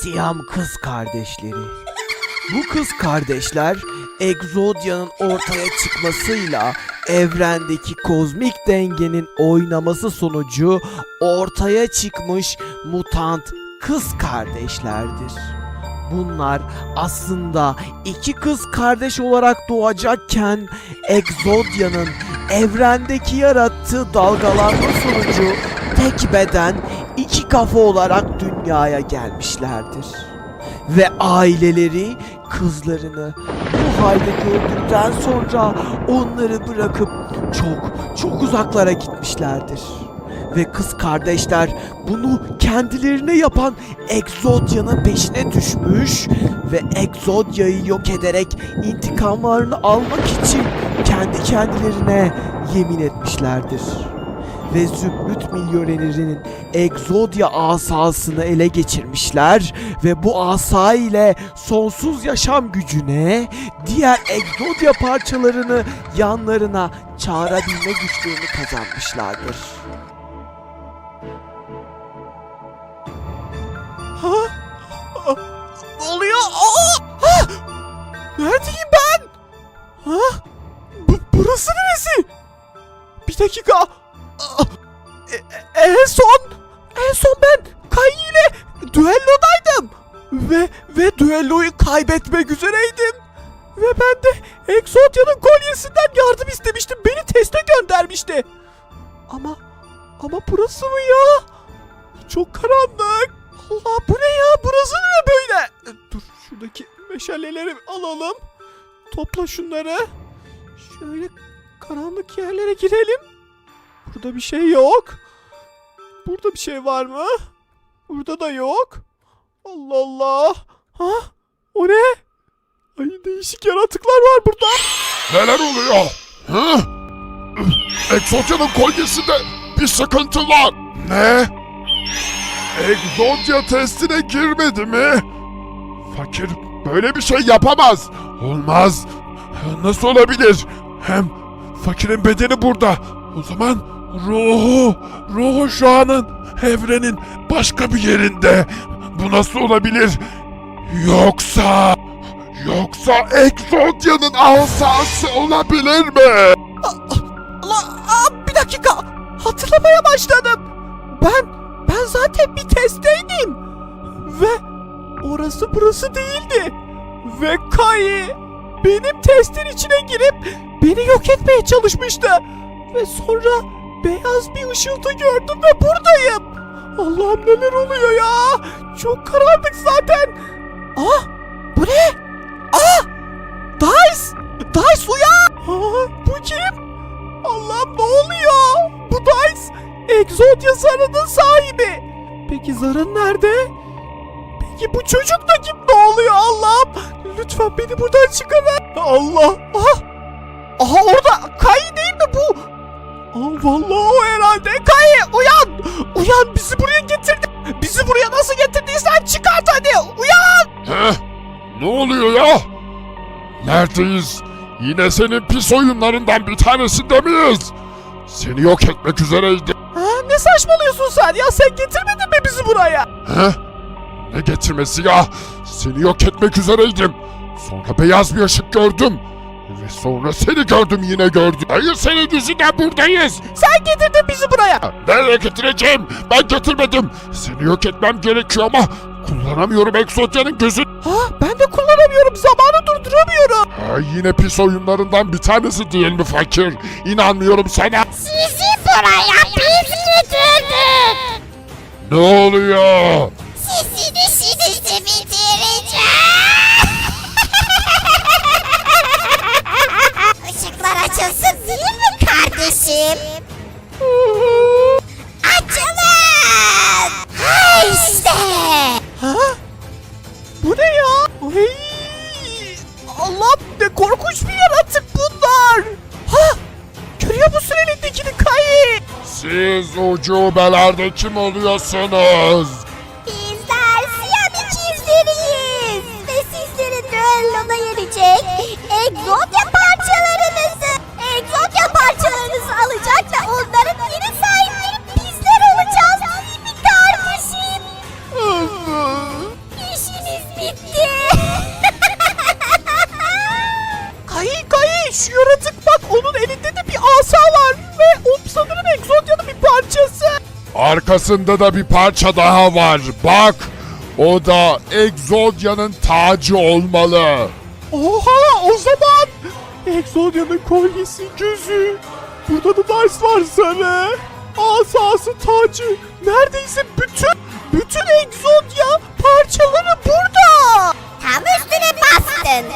Siyam kız kardeşleri. Bu kız kardeşler Exodia'nın ortaya çıkmasıyla evrendeki kozmik dengenin oynaması sonucu ortaya çıkmış mutant kız kardeşlerdir. Bunlar aslında iki kız kardeş olarak doğacakken Exodia'nın evrendeki yarattığı dalgalanma sonucu tek beden iki kafa olarak dünyaya gelmişlerdir. Ve aileleri kızlarını bu halde gördükten sonra onları bırakıp çok çok uzaklara gitmişlerdir. Ve kız kardeşler bunu kendilerine yapan Exodia'nın peşine düşmüş ve Exodia'yı yok ederek intikamlarını almak için kendi kendilerine yemin etmişlerdir. Ve Zümrüt milyonerinin Exodia asasını ele geçirmişler ve bu asa ile sonsuz yaşam gücüne diğer Exodia parçalarını yanlarına çağırabilme güçlerini kazanmışlardır. Ha? Ne oluyor? Aa! Ha! Neredeyim ben? Ha? Bu, burası neresi? Bir dakika. E- en son en son ben Kayı ile düellodaydım. Ve ve düelloyu kaybetmek üzereydim. Ve ben de Exodia'nın kolyesinden yardım istemiştim. Beni teste göndermişti. Ama ama burası mı ya? Çok karanlık. Allah bu ne ya? Burası ne böyle? Dur şuradaki meşaleleri alalım. Topla şunları. Şöyle karanlık yerlere girelim. Burada bir şey yok. Burada bir şey var mı? Burada da yok. Allah Allah. Ha? O ne? Ay değişik yaratıklar var burada. Neler oluyor? Hı? Exodia'nın kolyesinde bir sıkıntı var. Ne? Exodia testine girmedi mi? Fakir böyle bir şey yapamaz. Olmaz. Nasıl olabilir? Hem fakirin bedeni burada. O zaman ruhu, ruhu şu anın evrenin başka bir yerinde. Bu nasıl olabilir? Yoksa... Yoksa Exodia'nın asası olabilir mi? Allah, aa, bir dakika. Hatırlamaya başladım. Ben, ben zaten bir testteydim. Ve orası burası değildi. Ve Kai benim testin içine girip beni yok etmeye çalışmıştı. Ve sonra beyaz bir ışıltı gördüm ve buradayım. Allah'ım neler oluyor ya? Çok karanlık zaten. Ah, bu ne? Ah, Dice, Dice uyan. Aa, bu kim? Allah'ım ne oluyor? Bu Dice Exodia Zarı'nın sahibi. Peki Zarın nerede? Peki bu çocuk da kim? Ne oluyor Allah'ım? Lütfen beni buradan çıkarın. Allah. Aha. Aha orada. Kayı değil mi bu? Aa, vallahi o herhalde. Kayı uyan. Uyan bizi buraya getirdin. Bizi buraya nasıl getirdiysen çıkart hadi. Uyan. Heh, ne oluyor ya? Neredeyiz? Yine senin pis oyunlarından bir tanesinde miyiz? Seni yok etmek üzereydim. Ha, ne saçmalıyorsun sen ya? Sen getirmedin mi bizi buraya? He? Ne getirmesi ya? Seni yok etmek üzereydim. Sonra beyaz bir ışık gördüm. Ve sonra seni gördüm yine gördüm. Hayır senin yüzünden buradayız. Sen getirdin bizi buraya. Nereye getireceğim? Ben getirmedim. Seni yok etmem gerekiyor ama kullanamıyorum Exodia'nın gözü. Ha, ben de kullanamıyorum. Zamanı durduramıyorum. Ha, yine pis oyunlarından bir tanesi değil mi fakir? İnanmıyorum sana. Sizi buraya biz getirdik. Ne oluyor? Kardeşim? Açılın. Ha işte. Ha? Bu ne ya? Ay! Allah ne korkunç bir yaratık bunlar. Ha? Görüyor musun elindekini Kayı? Siz ucubelerde kim oluyorsunuz? Bizler siyah ikizleriyiz. Ve sizleri düelloda yenecek egzotya parçalarınızı, egzotya parçalarınızı Arkasında da bir parça daha var. Bak. O da Exodia'nın tacı olmalı. Oha o zaman Exodia'nın kolyesi gözü. Burada da ders var sarı. Asası tacı. Neredeyse bütün bütün Exodia parçaları burada. Tam üstüne bastın.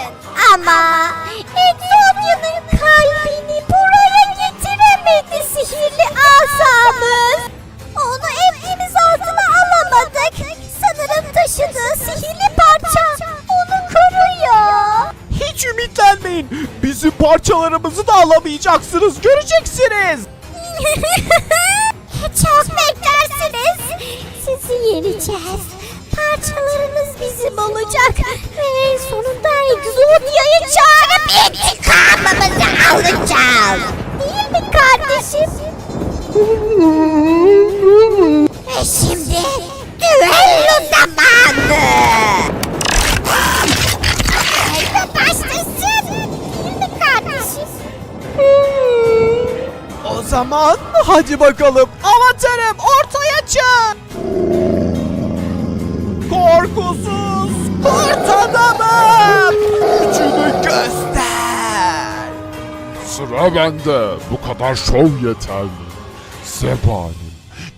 Ama Exodia'nın kalbini buraya getiremedi sihirli asamız. Ümitlenmeyin. Bizim parçalarımızı da alamayacaksınız. Göreceksiniz. Çok beklersiniz. Sizi yeneceğiz. Parçalarınız bizim olacak. Ve en sonunda Exodia'yı çağırıp intikamımızı alacağız. Değil mi kardeşim? Ve şimdi düello zamanı. Zaman hadi bakalım. Avatarım ortaya çık. Korkusuz kurt adamım. Gücünü göster. Sıra bende. Bu kadar şov yeterli. Zebanim.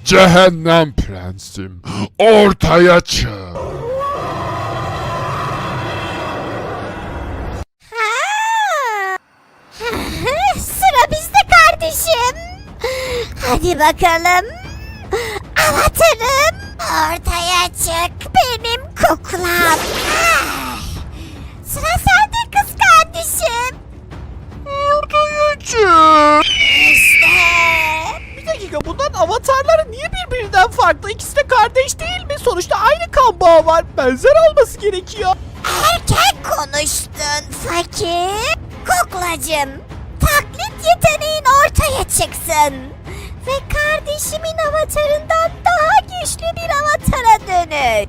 Cehennem prensim. Ortaya çık. Hadi bakalım. Avatarım. Ortaya çık benim kuklam. Sıra sende kız kardeşim. Ortaya çık. İşte. Bir dakika bunların avatarları niye birbirinden farklı? İkisi de kardeş değil mi? Sonuçta aynı kan bağı var. Benzer olması gerekiyor. Erken konuştun fakir. Kuklacım. Taklit yeteneğin ortaya çıksın. Ve kardeşimin avatarından daha güçlü bir avatara dönün.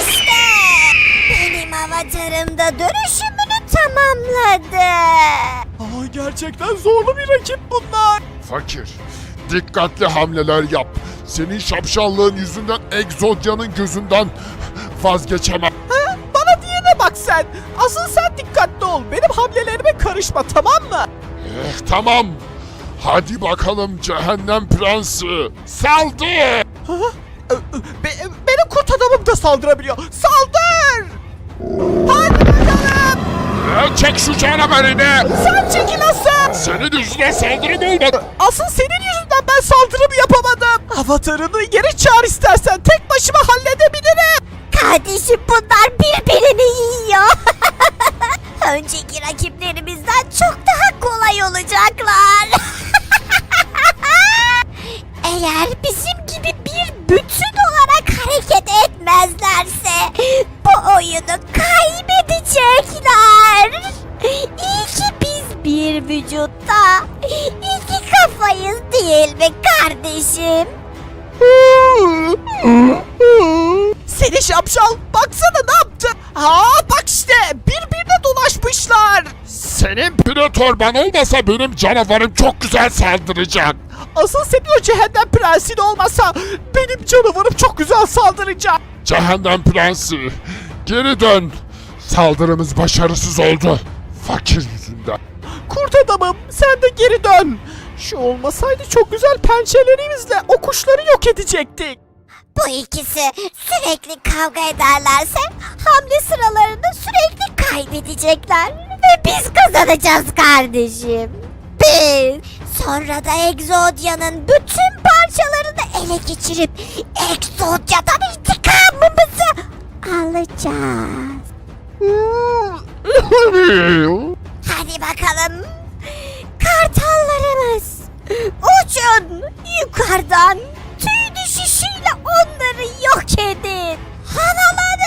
İşte benim avatarım da dönüşümünü tamamladı. Aa, gerçekten zorlu bir rakip bunlar. Fakir. Dikkatli hamleler yap. Senin şapşallığın yüzünden Exodia'nın gözünden vazgeçemem. Ha? Bana diyene bak sen. Asıl sen dikkatli ol. Benim hamlelerime karışma tamam mı? Eh, tamam. Hadi bakalım cehennem prensi. Saldır. Ha? Be- benim kurt adamım da saldırabiliyor. Saldır! Hadi bakalım! Eh, Çek şu canavarını. Sen çekil asıl! Senin yüzünden saldırım olmadı. Asıl senin yüzünden ben saldırımı yapamadım. Avatarını geri çağır istersen tek başıma halledebilirim. Kardeşim bunlar birbirini yiyor. Önceki rakiplerimizden çok daha kolay olacaklar. Eğer bizim gibi bir bütün olarak hareket etmezlerse bu oyunu kaybedecekler. İyi ki biz bir vücutta iki kafayız değil mi kardeşim? Seni şapşal baksana ne yaptı? Aa bak işte birbirine dolaşmışlar. Senin pretorban olmasa benim canavarım çok güzel saldıracak. Asıl senin o cehennem prensin olmasa benim canavarım çok güzel saldıracak. Cehennem prensi. Geri dön. Saldırımız başarısız oldu. Fakir yüzünden. Kurt adamım sen de geri dön. Şu olmasaydı çok güzel pençelerimizle o kuşları yok edecektik. Bu ikisi sürekli kavga ederlerse hamle sıralarında sürekli kaybedecekler. Ve biz kazanacağız kardeşim. Biz. Sonra da Exodia'nın bütün parçalarını ele geçirip Exodia'dan intikamımızı alacağız. Hadi bakalım. Kartallarımız. Uçun yukarıdan. Düşüşüyle onları yok edin. Havalanın.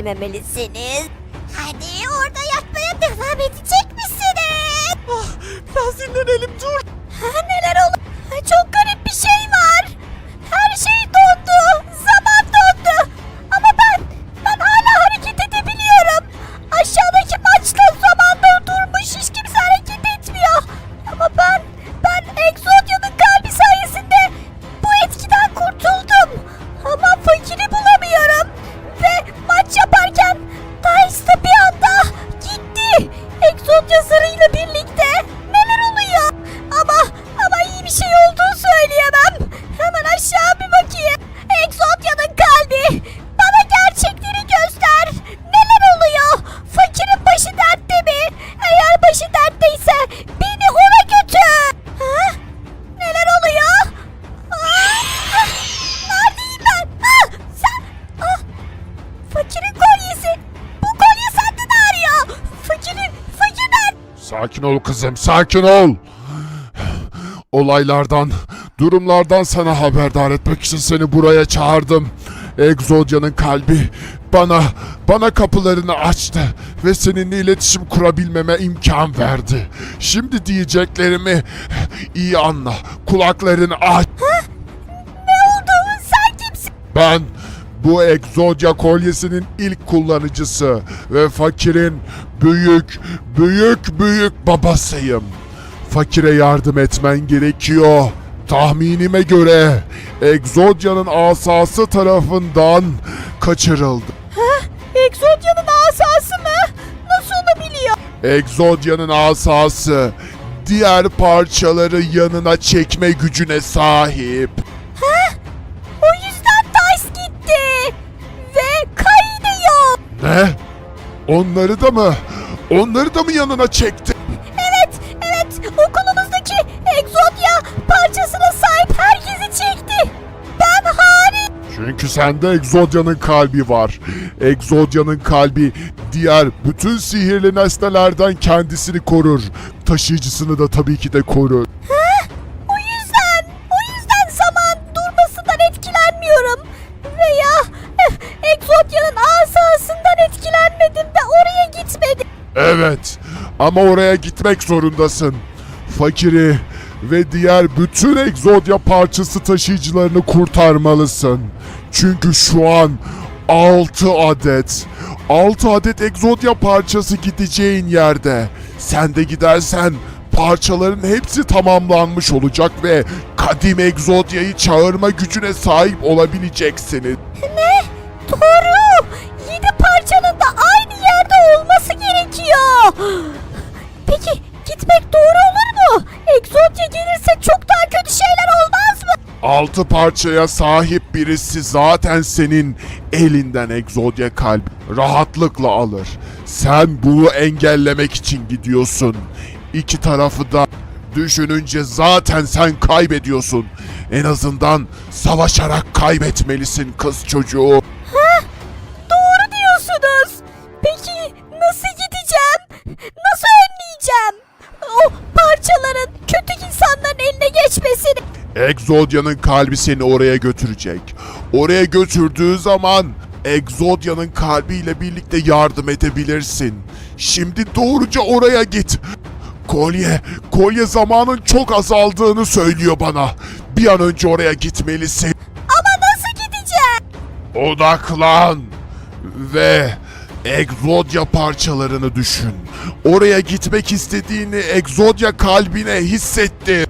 Bilmemelisiniz. Hadi orada yatmaya devam edecek misiniz? Ah, biraz dinlenelim Sakin ol kızım, sakin ol. Olaylardan, durumlardan sana haberdar etmek için seni buraya çağırdım. Exodia'nın kalbi bana, bana kapılarını açtı ve seninle iletişim kurabilmeme imkan verdi. Şimdi diyeceklerimi iyi anla, kulaklarını aç. Ne oldu? Sen kimsin? Ben bu Exodia kolyesinin ilk kullanıcısı ve fakirin büyük, büyük, büyük babasıyım. Fakire yardım etmen gerekiyor. Tahminime göre Exodia'nın asası tarafından kaçırıldı. Exodia'nın asası mı? Nasıl olabiliyor? Exodia'nın asası diğer parçaları yanına çekme gücüne sahip. Ne? Onları da mı? Onları da mı yanına çekti? Evet, evet. Okulumuzdaki Exodia parçasına sahip herkesi çekti. Ben hariç. Çünkü sende Exodia'nın kalbi var. Exodia'nın kalbi diğer bütün sihirli nesnelerden kendisini korur. Taşıyıcısını da tabii ki de korur. Evet ama oraya gitmek zorundasın. Fakiri ve diğer bütün Exodia parçası taşıyıcılarını kurtarmalısın. Çünkü şu an 6 adet 6 adet Exodia parçası gideceğin yerde. Sen de gidersen parçaların hepsi tamamlanmış olacak ve kadim Exodia'yı çağırma gücüne sahip olabileceksiniz. Ne? Doğru. Peki gitmek doğru olur mu? Exodia gelirse çok daha kötü şeyler olmaz mı? Altı parçaya sahip birisi zaten senin elinden Exodia kalp rahatlıkla alır. Sen bunu engellemek için gidiyorsun. İki tarafı da düşününce zaten sen kaybediyorsun. En azından savaşarak kaybetmelisin kız çocuğu. Exodia'nın kalbi seni oraya götürecek. Oraya götürdüğü zaman Exodia'nın kalbiyle birlikte yardım edebilirsin. Şimdi doğruca oraya git. Kolye, kolye zamanın çok azaldığını söylüyor bana. Bir an önce oraya gitmelisin. Ama nasıl gideceğim? Odaklan ve Exodia parçalarını düşün. Oraya gitmek istediğini Exodia kalbine hissetti.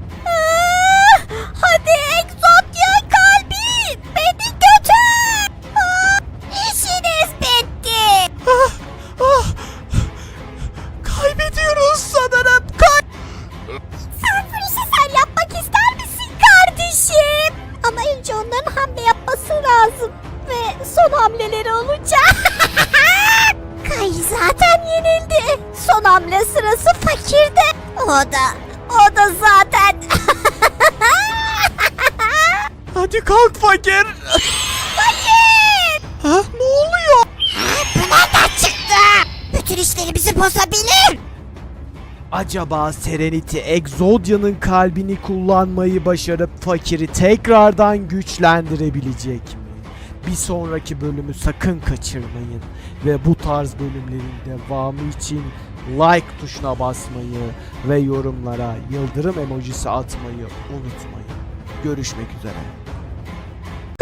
Acaba Serenity Exodia'nın kalbini kullanmayı başarıp fakiri tekrardan güçlendirebilecek mi? Bir sonraki bölümü sakın kaçırmayın ve bu tarz bölümlerin devamı için like tuşuna basmayı ve yorumlara yıldırım emojisi atmayı unutmayın. Görüşmek üzere.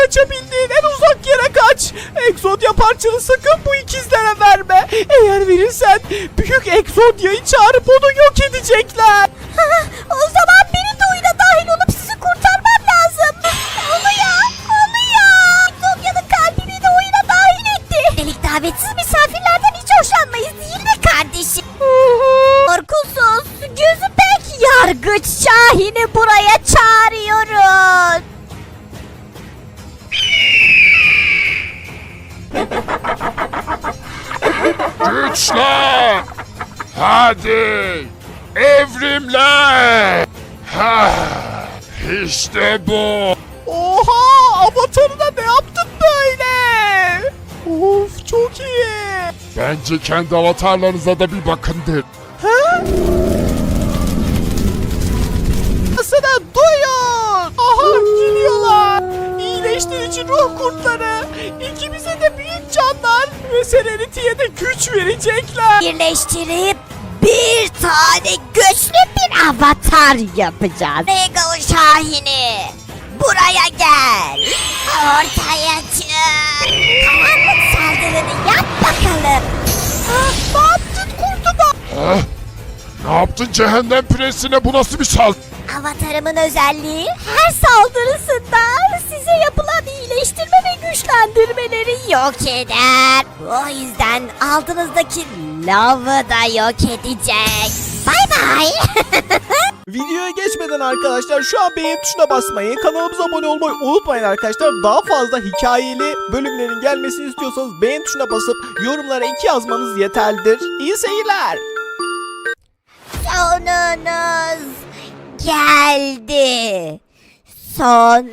Kaçabildiğin en uzak yere kaç. Exodia parçanı sakın bu ikizlere verme. Eğer verirsen büyük Exodia'yı çağırıp onu yok edecekler. o zaman beni de oyuna dahil olup sizi kurtarmam lazım. Oluyor, oluyor. Zonya'nın kalbini de oyuna dahil etti. Delik davetsiz misafirlerden hiç hoşlanmayız değil mi kardeşim? Korkusuz, gözü pek yargıç Şahin'i buraya çağırıyoruz. Güçle! Hadi! Evrimle! Ha! İşte bu! Oha avatarına ne yaptın böyle? Of çok iyi. Bence kendi avatarlarınıza da bir bakın derim. İyileştirici ruh kurtları. İkimize de büyük canlar ve Serenity'ye de güç verecekler. Birleştirip bir tane güçlü bir avatar yapacağız. Regal Şahin'i buraya gel. Ortaya çık. Karanlık saldırını yap bakalım. Ah, ne yaptın kurtuma? Ha? Ne yaptın cehennem presine bu nasıl bir sal? Avatarımın özelliği her saldırısında size yapılan iyileştirme ve güçlendirmeleri yok eder. O yüzden altınızdaki lavı da yok edecek. Bay bay. Videoya geçmeden arkadaşlar şu an beğen tuşuna basmayı, kanalımıza abone olmayı unutmayın arkadaşlar. Daha fazla hikayeli bölümlerin gelmesini istiyorsanız beğen tuşuna basıp yorumlara iki yazmanız yeterlidir. İyi seyirler. Sonunuz geldi. Son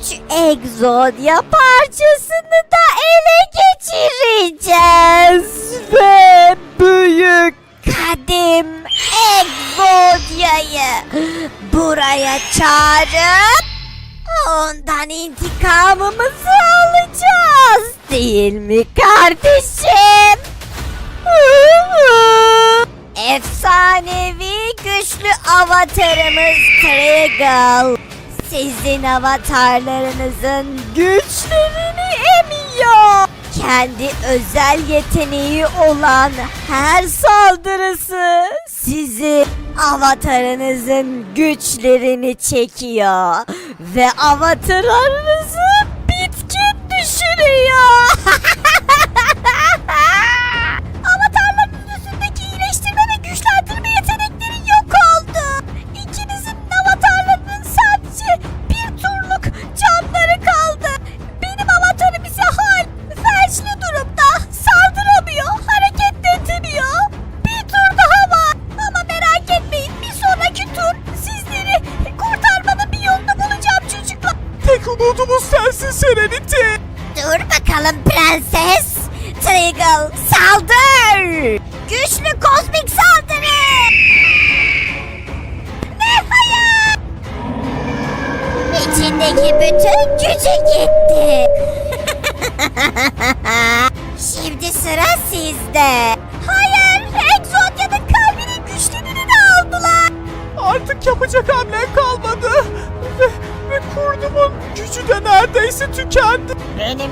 3 egzodya parçasını da ele geçireceğiz. Ve büyük kadim egzodyayı buraya çağırıp ondan intikamımızı alacağız. Değil mi kardeşim? Efsanevi güçlü avatarımız Trigal. Sizin avatarlarınızın güçlerini emiyor. Kendi özel yeteneği olan her saldırısı sizi avatarınızın güçlerini çekiyor ve avatarlarınızı bitkin düşürüyor.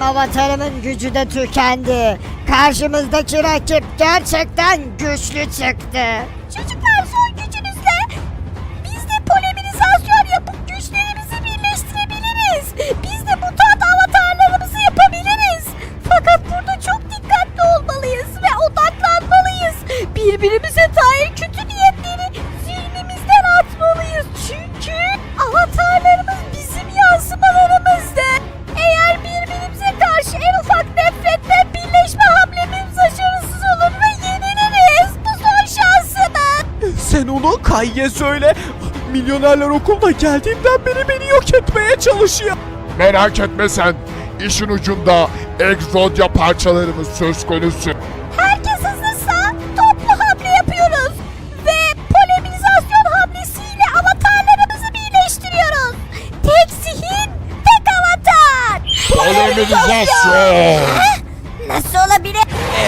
Avatarımın gücü de tükendi. Karşımızdaki rakip gerçekten güçlü çıktı. Çocuklar son gücünüzle biz de polemizasyon yapıp güçlerimizi birleştirebiliriz. Biz de mutant avatarlarımızı yapabiliriz. Fakat burada çok dikkatli olmalıyız ve odaklanmalıyız. Birbirimize dair Kayye söyle. Milyonerler okuluna geldiğimden beri beni yok etmeye çalışıyor. Merak etme sen. İşin ucunda egzodya parçalarımız söz konusu. Herkes hazırsa toplu hamle yapıyoruz. Ve polemizasyon hamlesiyle avatarlarımızı birleştiriyoruz. Tek zihin, tek avatar. Polemizasyon. Nasıl olabilir?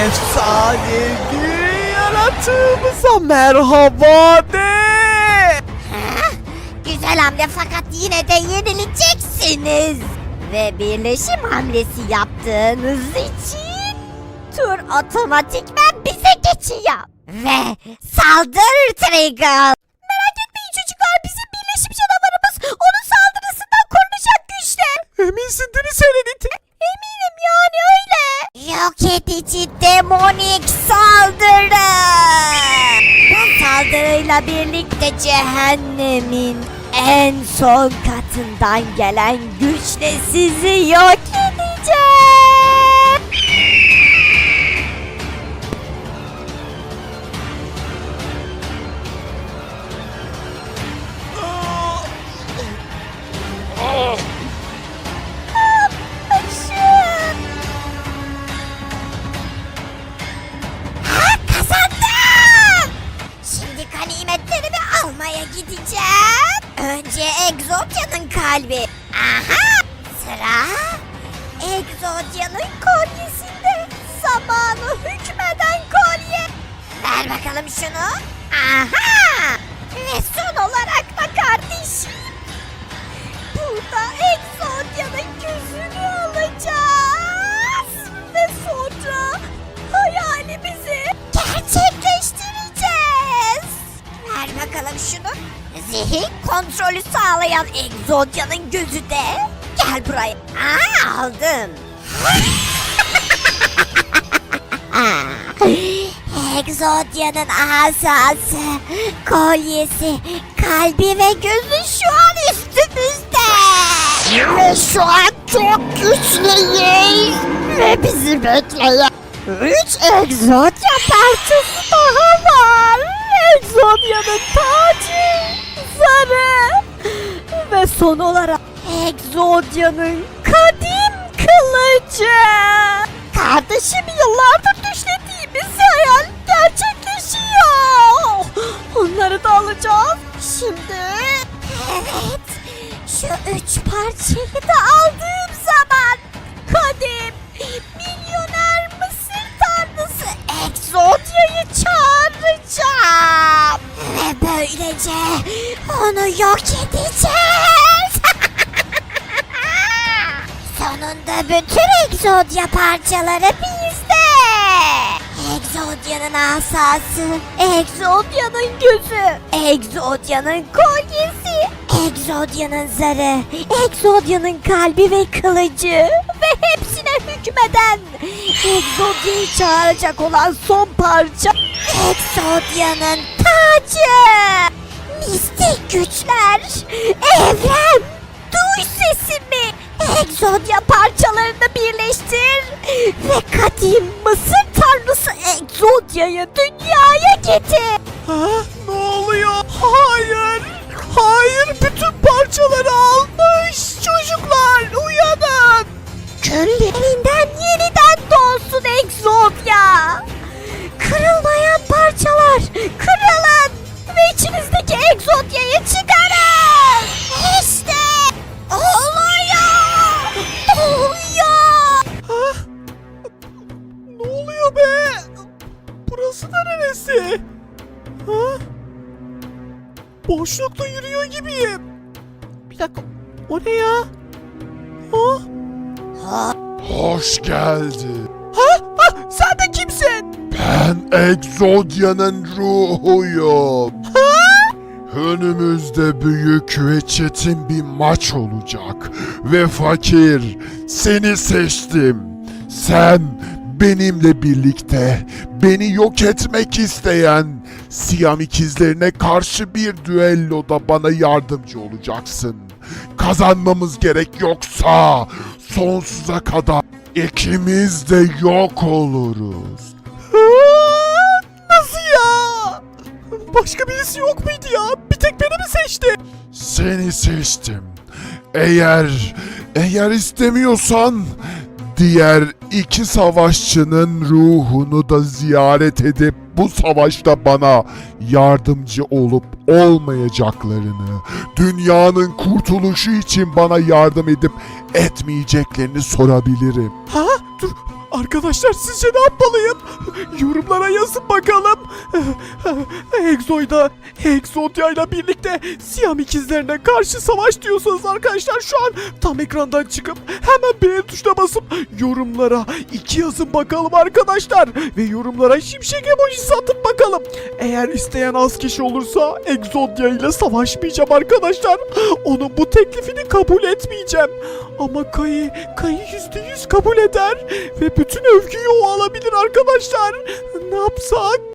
Efsanevi yaratığımıza merhaba de. Güzel hamle fakat yine de yenileceksiniz. Ve birleşim hamlesi yaptığınız için tur otomatikmen bize geçiyor. Ve saldır Trigger. Merak etmeyin çocuklar bizim birleşim canavarımız onun saldırısından korunacak güçte. Eminsin değil mi Serenity? Eminim yani öyle. Yok edici demonik saldırı. Bu saldırıyla birlikte cehennemin en son katından gelen güçle sizi yok kontrolü sağlayan Exodia'nın gözü de. Gel buraya. Aa, aldım. Exodia'nın asası, kolyesi, kalbi ve gözü şu an üstümüzde. Ve şu an çok güçlüyüz. Ve bizi bekleyen üç Exodia parçası daha var. Exodia'nın tacı, zarı ve son olarak Exodia'nın kadim kılıcı. Kardeşim yıllardır düşlediğimiz hayal gerçekleşiyor. Onları da alacağız. Şimdi... Evet. Şu üç parçayı da aldığım onu yok edeceğiz. Sonunda bütün Exodia parçaları bizde. Exodia'nın asası, Exodia'nın gözü, Exodia'nın kolyesi, Exodia'nın zarı, Exodia'nın kalbi ve kılıcı ve hepsine hükmeden Exodia'yı çağıracak olan son parça Exodia'nın tacı. Mistik güçler, evren, duy sesimi. Exodia parçalarını birleştir ve kadim Mısır tanrısı Exodia'yı dünyaya getir. Ha? Ne oluyor? Hayır. Hayır bütün parçaları almış. Çocuklar uyanın. Küllerinden yeniden doğsun Exodia. Kırılmayan parçalar kırılın ve içinizdeki Exodia'yı çıkarın. İşte oluyor. Oluyor. Ha? Ne oluyor be? Burası da neresi? Ha? Boşlukta yürüyor gibiyim. Bir dakika. O ne ya? Ha? Hoş geldin. Ha? Ha? Sen de kimsin? Ben Exodia'nın ruhuyum. Önümüzde büyük ve çetin bir maç olacak. Ve fakir, seni seçtim. Sen benimle birlikte beni yok etmek isteyen Siyam ikizlerine karşı bir düelloda bana yardımcı olacaksın. Kazanmamız gerek yoksa sonsuza kadar ikimiz de yok oluruz. Başka birisi yok muydu ya? Bir tek beni mi seçti? Seni seçtim. Eğer, eğer istemiyorsan diğer iki savaşçının ruhunu da ziyaret edip bu savaşta bana yardımcı olup olmayacaklarını, dünyanın kurtuluşu için bana yardım edip etmeyeceklerini sorabilirim. Ha? Dur. Arkadaşlar sizce ne yapmalıyım? Yorumlara yazın bakalım. Exo'yla, Exodia ile birlikte Siyam ikizlerine karşı savaş diyorsanız arkadaşlar şu an tam ekrandan çıkıp hemen beğen tuşuna basıp yorumlara iki yazın bakalım arkadaşlar. Ve yorumlara şimşek emojisi atıp bakalım. Eğer isteyen az kişi olursa Exodia ile savaşmayacağım arkadaşlar. Onun bu teklifini kabul etmeyeceğim. Ama Kayı, Kayı yüzde yüz kabul eder. Ve bütün övgüyü o alabilir arkadaşlar. Ne yapsak?